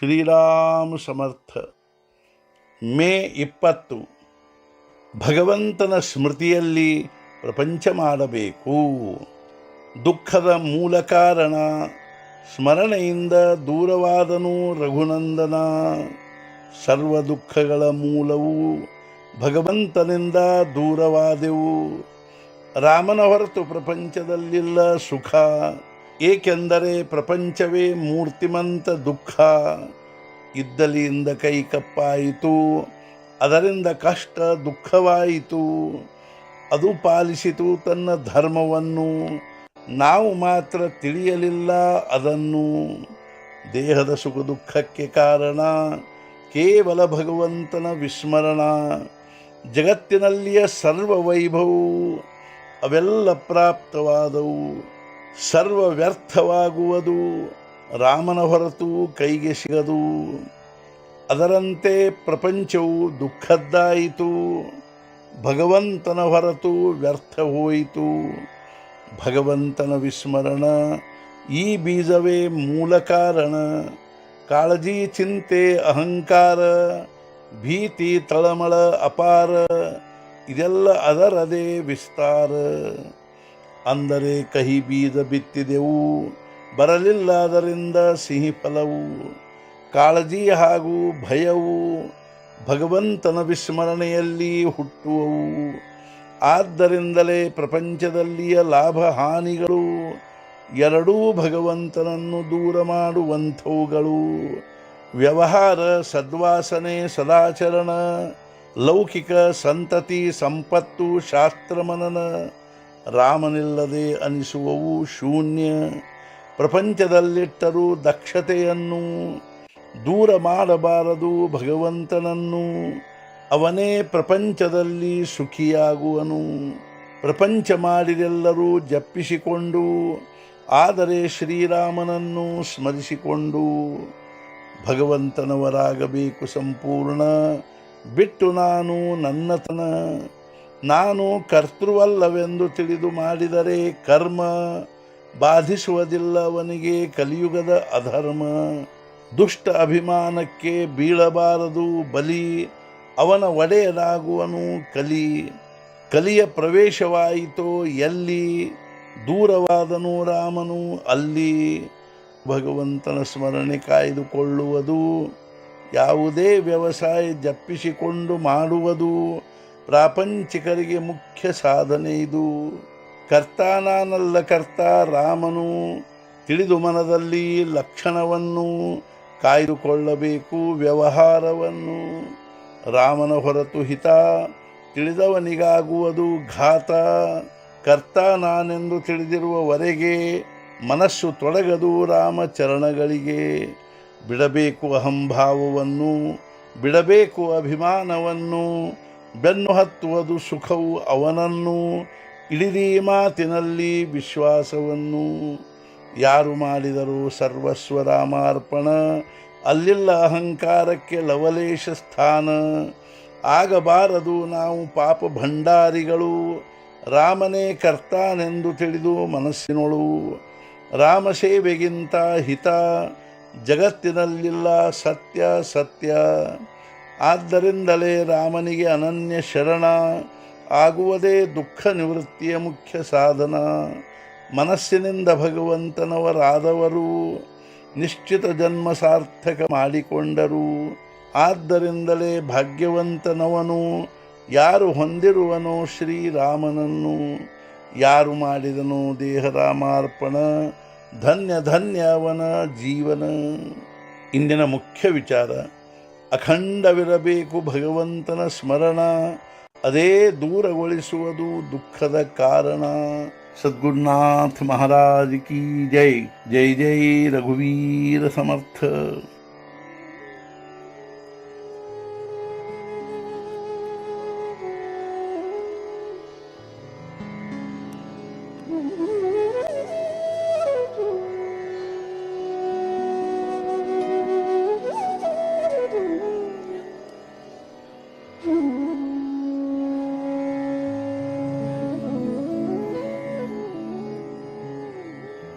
ಶ್ರೀರಾಮ ಸಮರ್ಥ. ಮೇ ಇಪ್ಪತ್ತು. ಭಗವಂತನ ಸ್ಮೃತಿಯಲ್ಲಿ ಪ್ರಪಂಚ ಮಾಡಬೇಕು. ದುಃಖದ ಮೂಲ ಕಾರಣ ಸ್ಮರಣೆಯಿಂದ ದೂರವಾದನು ರಘುನಂದನ. ಸರ್ವ ದುಃಖಗಳ ಮೂಲವು ಭಗವಂತನಿಂದ ದೂರವಾದೆವು. ರಾಮನ ಹೊರತು ಪ್ರಪಂಚದಲ್ಲಿಲ್ಲ ಸುಖ. ಏಕೆಂದರೆ ಪ್ರಪಂಚವೇ ಮೂರ್ತಿಮಂತ ದುಃಖ. ಇದ್ದಲಿಯಿಂದ ಕೈ ಕಪ್ಪಾಯಿತು, ಅದರಿಂದ ಕಷ್ಟ ದುಃಖವಾಯಿತು. ಅದು ಪಾಲಿಸಿತು ತನ್ನ ಧರ್ಮವನ್ನು. ನಾವು ಮಾತ್ರ ತಿಳಿಯಲಿಲ್ಲ ಅದನ್ನು. ದೇಹದ ಸುಖ ದುಃಖಕ್ಕೆ ಕಾರಣ, ಕೇವಲ ಭಗವಂತನ ವಿಸ್ಮರಣ. ಜಗತ್ತಿನಲ್ಲಿಯ ಸರ್ವ ವೈಭವವು ಅವೆಲ್ಲ ಪ್ರಾಪ್ತವಾದವು. ಸರ್ವ ವ್ಯರ್ಥವಾಗುವುದು ರಾಮನ ಹೊರತು ಕೈಗೆ ಸಿಗದು. ಅದರಂತೆ ಪ್ರಪಂಚವು ದುಃಖದ್ದಾಯಿತು. ಭಗವಂತನ ಹೊರತು ವ್ಯರ್ಥ ಹೋಯಿತು. ಭಗವಂತನ ವಿಸ್ಮರಣ ಈ ಬೀಜವೇ ಮೂಲ ಕಾರಣ. ಕಾಳಜಿ, ಚಿಂತೆ, ಅಹಂಕಾರ, ಭೀತಿ, ತಳಮಳ, ಅಪಾರ, ಇದೆಲ್ಲ ಅದರದೇ ವಿಸ್ತಾರ. ಅಂದರೆ ಕಹಿ ಬೀಜ ಬಿತ್ತಿದೆವು ಬರಲಿಲ್ಲ ಅದರಿಂದ ಸಿಹಿ ಫಲವು, ಕಾಳಜಿ ಹಾಗೂ ಭಯವು ಭಗವಂತನ ವಿಸ್ಮರಣೆಯಲ್ಲಿ ಹುಟ್ಟುವವು. ಆದ್ದರಿಂದಲೇ ಪ್ರಪಂಚದಲ್ಲಿಯ ಲಾಭ ಹಾನಿಗಳು ಎರಡೂ ಭಗವಂತನನ್ನು ದೂರ ಮಾಡುವಂಥವುಗಳು. ವ್ಯವಹಾರ, ಸದ್ವಾಸನೆ, ಸದಾಚರಣ, ಲೌಕಿಕ ಸಂತತಿ, ಸಂಪತ್ತು, ಶಾಸ್ತ್ರಮನನ ರಾಮನಿಲ್ಲದೆ ಅನಿಸುವವು ಶೂನ್ಯ. ಪ್ರಪಂಚದಲ್ಲಿಟ್ಟರೂ ದಕ್ಷತೆಯನ್ನು ದೂರ ಮಾಡಬಾರದು ಭಗವಂತನನ್ನು. ಅವನೇ ಪ್ರಪಂಚದಲ್ಲಿ ಸುಖಿಯಾಗುವನು. ಪ್ರಪಂಚ ಮಾಡಿದೆಲ್ಲರೂ ಜಪ್ಪಿಸಿಕೊಂಡು ಆದರೆ ಶ್ರೀರಾಮನನ್ನು ಸ್ಮರಿಸಿಕೊಂಡು ಭಗವಂತನವರಾಗಬೇಕು ಸಂಪೂರ್ಣ. ಬಿಟ್ಟು ನಾನು ನನ್ನತನ. ನಾನು ಕರ್ತೃವಲ್ಲವೆಂದು ತಿಳಿದು ಮಾಡಿದರೆ ಕರ್ಮ ಬಾಧಿಸುವುದಿಲ್ಲವನಿಗೆ ಕಲಿಯುಗದ ಅಧರ್ಮ. ದುಷ್ಟ ಅಭಿಮಾನಕ್ಕೆ ಬೀಳಬಾರದು, ಬಲಿ ಅವನ ಒಡೆಯನಾಗುವನು ಕಲಿ. ಕಲಿಯ ಪ್ರವೇಶವಾಯಿತೋ ಎಲ್ಲಿ? ದೂರವಾದನು ರಾಮನು ಅಲ್ಲಿ. ಭಗವಂತನ ಸ್ಮರಣೆ ಕಾಯ್ದುಕೊಳ್ಳುವುದು, ಯಾವುದೇ ವ್ಯವಸಾಯ ಜಪ್ಪಿಸಿಕೊಂಡು ಮಾಡುವುದು ಪ್ರಾಪಂಚಿಕರಿಗೆ ಮುಖ್ಯ ಸಾಧನೆ ಇದು. ಕರ್ತ ನಾನಲ್ಲ ಕರ್ತ ರಾಮನು. ತಿಳಿದು ಮನದಲ್ಲಿ ಲಕ್ಷಣವನ್ನು. ಕಾಯ್ದುಕೊಳ್ಳಬೇಕು ವ್ಯವಹಾರವನ್ನು. ರಾಮನ ಹೊರತು ಹಿತ. ತಿಳಿದವನಿಗಾಗುವುದು ಘಾತ. ಕರ್ತ ನಾನೆಂದು ತಿಳಿದಿರುವವರೆಗೆ ಮನಸ್ಸು ತೊಡಗದು ರಾಮಚರಣಗಳಿಗೆ. ಬಿಡಬೇಕು ಅಹಂಭಾವವನ್ನು, ಬಿಡಬೇಕು ಅಭಿಮಾನವನ್ನು ಬೆನ್ನು ಹತ್ತುವುದು ಸುಖವು ಅವನನ್ನು ಇಳಿದಿ ಮಾತಿನಲ್ಲಿ ವಿಶ್ವಾಸವನ್ನು. ಯಾರು ಮಾಡಿದರೂ ಸರ್ವಸ್ವ ರಾಮಾರ್ಪಣ, ಅಲ್ಲಿಲ್ಲ ಅಹಂಕಾರಕ್ಕೆ ಲವಲೇಶ ಸ್ಥಾನ. ಆಗಬಾರದು ನಾವು ಪಾಪ ಭಂಡಾರಿಗಳು, ರಾಮನೇ ಕರ್ತಾನೆಂದು ತಿಳಿದು ಮನಸ್ಸಿನೊಳು. ರಾಮ ಸೇವೆಗಿಂತ ಹಿತ, ಜಗತ್ತಿನಲ್ಲಿಲ್ಲ ಸತ್ಯ ಸತ್ಯ. ಆದ್ದರಿಂದಲೇ ರಾಮನಿಗೆ ಅನನ್ಯ ಶರಣ ಆಗುವುದೇ ದುಃಖ ನಿವೃತ್ತಿಯ ಮುಖ್ಯ ಸಾಧನ. ಮನಸ್ಸಿನಿಂದ ಭಗವಂತನವರಾದವರು ನಿಶ್ಚಿತ ಜನ್ಮ ಸಾರ್ಥಕ ಮಾಡಿಕೊಂಡರು. ಆದ್ದರಿಂದಲೇ ಭಾಗ್ಯವಂತನವನು ಯಾರು ಹೊಂದಿರುವನೋ ಶ್ರೀರಾಮನನ್ನು. ಯಾರು ಮಾಡಿದನೋ ದೇಹರಾಮಾರ್ಪಣ, ಧನ್ಯ ಧನ್ಯ ಅವನ ಜೀವನ. ಇಂದಿನ ಮುಖ್ಯ ವಿಚಾರ. ಅಖಂಡವಿರಬೇಕು ಭಗವಂತನ ಸ್ಮರಣ. ಅದೇ ದೂರಗೊಳಿಸುವುದು ದುಃಖದ ಕಾರಣ. ಸದ್ಗುರುನಾಥ ಮಹಾರಾಜ್ ಕಿ ಜೈ. ಜೈ ಜೈ ರಘುವೀರ ಸಮರ್ಥ.